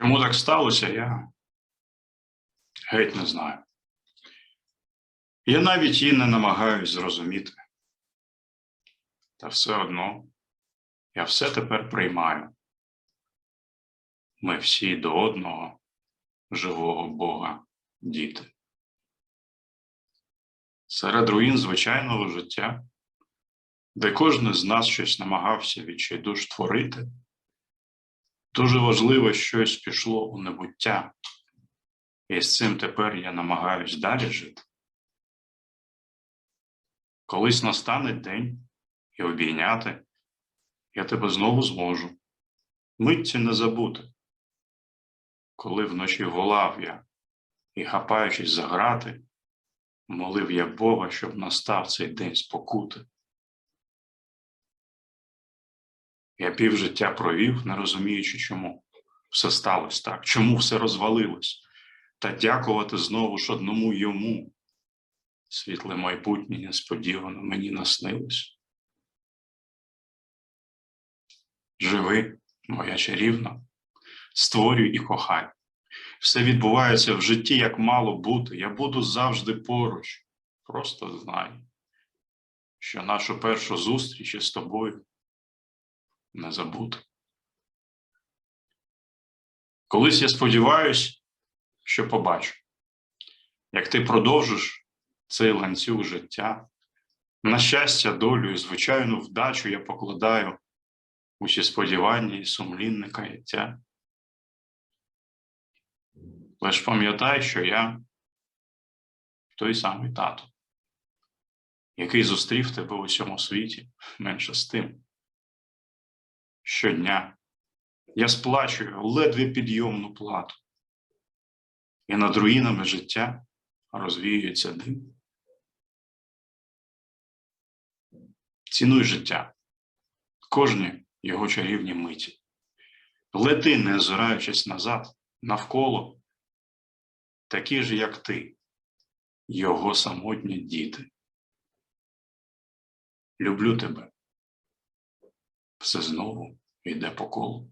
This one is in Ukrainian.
Чому так сталося, я геть не знаю. Я навіть і не намагаюсь зрозуміти. Та все одно я все тепер приймаю. Ми всі до одного живого Бога діти. Серед руїн звичайного життя, де кожен з нас щось намагався відчайдуж творити, дуже важливо щось пішло у небуття, і з цим тепер я намагаюсь далі жити. Колись настане день і обійняти, я тебе знову зможу, митці не забути. Коли вночі волав я і, хапаючись за грати, молив я Бога, щоб настав цей день спокути. Я півжиття провів, не розуміючи, чому все сталося так, чому все розвалилось, та дякувати знову ж одному йому. Світле майбутнє несподівано мені наснилось. Живи, моя чарівна, створюй і кохай. Все відбувається в житті, як мало бути. Я буду завжди поруч. Просто знай, що нашу першу зустріч із тобою не забути. Колись я сподіваюсь, що побачу, як ти продовжиш цей ланцюг життя. На щастя, долю і звичайну вдачу я покладаю усі сподівання і сумлінне каяття. Лиш пам'ятай, що я той самий тато, який зустрів тебе у всьому світі менше з тим. Щодня я сплачую ледве підйомну плату, і над руїнами життя розвіюється дим. Цінуй життя, кожні його чарівні миті. Лети, не озираючись назад, навколо, такі ж, як ти, його самотні діти. Люблю тебе. Все знову йде по колу.